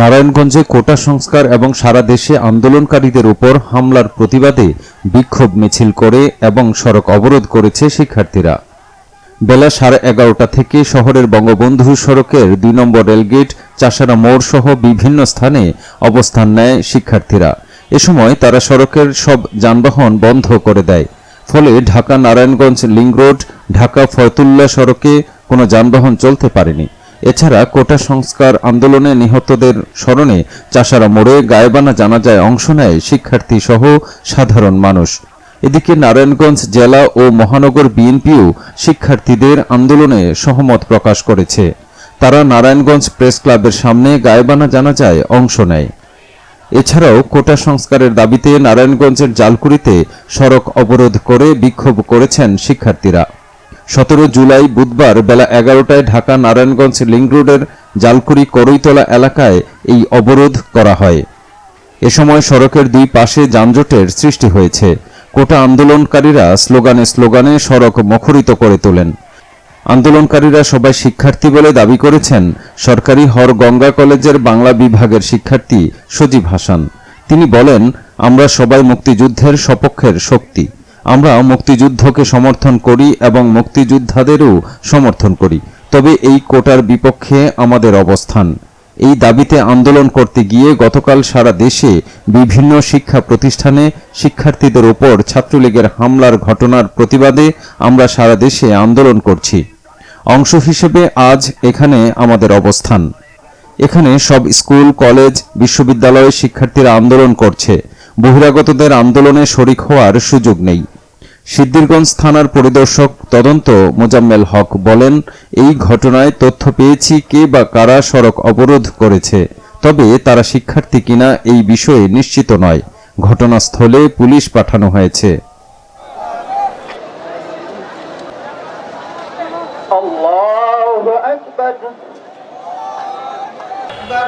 নারায়ণগঞ্জে কোটা সংস্কার এবং সারা দেশে আন্দোলনকারীদের উপর হামলার প্রতিবাদে বিক্ষোভ মিছিল করে এবং সড়ক অবরোধ করেছে শিক্ষার্থীরা। বেলা সাড়ে এগারোটা থেকে শহরের বঙ্গবন্ধু সড়কের দুই নম্বর রেলগেট, চাষারা মোড় সহ বিভিন্ন স্থানে অবস্থান নেয় শিক্ষার্থীরা। এ সময় তারা সড়কের সব যানবাহন বন্ধ করে দেয়। ফলে ঢাকা নারায়ণগঞ্জ লিংক রোড ঢাকা ফয়তুল্লা সড়কে কোনো যানবাহন চলতে পারেনি। এছাড়া কোটা সংস্কার আন্দোলনে নিহতদের স্মরণে চাষারা মোড়ে গায়েবানা জানাজায় অংশ নেয় শিক্ষার্থী সহ সাধারণ মানুষ। এদিকে নারায়ণগঞ্জ জেলা ও মহানগর বিএনপিও শিক্ষার্থীদের আন্দোলনে সহমত প্রকাশ করেছে। তারা নারায়ণগঞ্জ প্রেস ক্লাবের সামনে গায়েবানা জানাজায় অংশ নেয়। এছাড়াও কোটা সংস্কারের দাবিতে নারায়ণগঞ্জের জালকুড়িতে সড়ক অবরোধ করে বিক্ষোভ করেছেন শিক্ষার্থীরা। সতেরো জুলাই বুধবার বেলা এগারোটায় ঢাকা নারায়ণগঞ্জ লিংক রোডের জালকুড়ি করইতলা এলাকায় এই অবরোধ করা হয়। এ সময় সড়কের দুই পাশে যানজটের সৃষ্টি হয়েছে। কোটা আন্দোলনকারীরা স্লোগানে স্লোগানে সড়ক মুখরিত করে তোলেন। আন্দোলনকারীরা সবাই শিক্ষার্থী বলে দাবি করেছেন, সরকারি হর গঙ্গা কলেজের বাংলা বিভাগের শিক্ষার্থী সজীব হাসান। তিনি বলেন, আমরা সবাই মুক্তিযুদ্ধের সপক্ষের শক্তি। আমরা মুক্তিযুদ্ধকে সমর্থন করি এবং মুক্তিযোদ্ধাদেরও সমর্থন করি। তবে এই কোটার বিপক্ষে আমাদের অবস্থান। এই দাবিতে আন্দোলন করতে গিয়ে গতকাল সারা দেশে বিভিন্ন শিক্ষা প্রতিষ্ঠানে শিক্ষার্থীদের ওপর ছাত্রলীগের হামলার ঘটনার প্রতিবাদে আমরা সারা দেশে আন্দোলন করছি। অংশ হিসেবে আজ এখানে আমাদের অবস্থান। এখানে সব স্কুল, কলেজ বিশ্ববিদ্যালয়ের শিক্ষার্থীরা আন্দোলন করছে। বহিরাগতদের আন্দোলনে শরিক হওয়ার সুযোগ নেই সিদ্দিরগঞ্জ থানার পরিদর্শক তদন্ত মোজাম্মেল হক বলেন এই ঘটনায় তথ্য পেয়েছি কে বা কারা সড়ক অবরোধ করেছে তবে তারা শিক্ষার্থী কিনা এই বিষয়ে নিশ্চিত নয় ঘটনাস্থলে পুলিশ পাঠানো হয়েছে الله أكبر أكبر